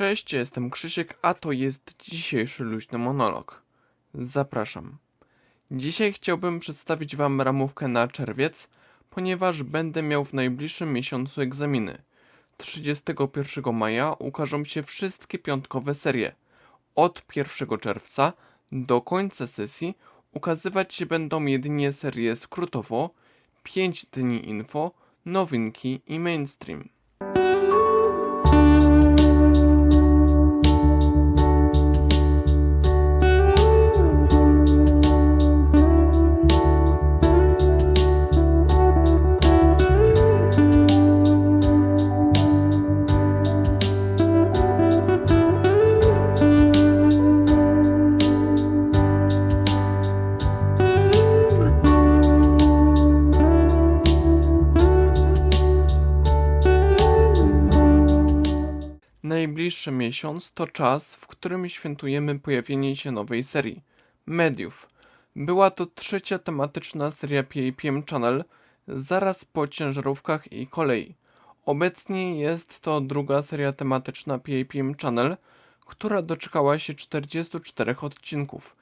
Cześć, jestem Krzysiek, a to jest dzisiejszy luźny monolog. Zapraszam. Dzisiaj chciałbym przedstawić Wam ramówkę na czerwiec, ponieważ będę miał w najbliższym miesiącu egzaminy. 31 maja ukażą się wszystkie piątkowe serie. Od 1 czerwca do końca sesji ukazywać się będą jedynie serie skrótowo, 5 dni info, nowinki i mainstream. Najbliższy miesiąc to czas, w którym świętujemy pojawienie się nowej serii Mediów. Była to trzecia tematyczna seria PAPM Channel, zaraz po ciężarówkach i kolei. Obecnie jest to druga seria tematyczna PAPM Channel, która doczekała się 44 odcinków,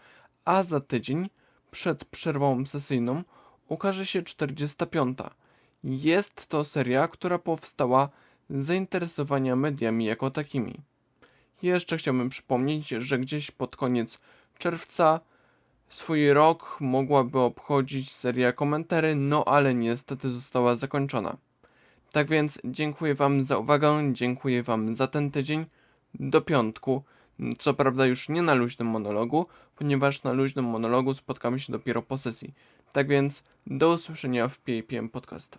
a za tydzień, przed przerwą sesyjną, ukaże się 45. Jest to seria, która powstała zainteresowania mediami jako takimi. Jeszcze chciałbym przypomnieć, że gdzieś pod koniec czerwca swój rok mogłaby obchodzić seria komentary, no ale niestety została zakończona. Tak więc dziękuję Wam za uwagę, dziękuję Wam za ten tydzień. Do piątku. Co prawda już nie na luźnym monologu, ponieważ na luźnym monologu spotkamy się dopiero po sesji. Tak więc do usłyszenia w PAPM Podcast.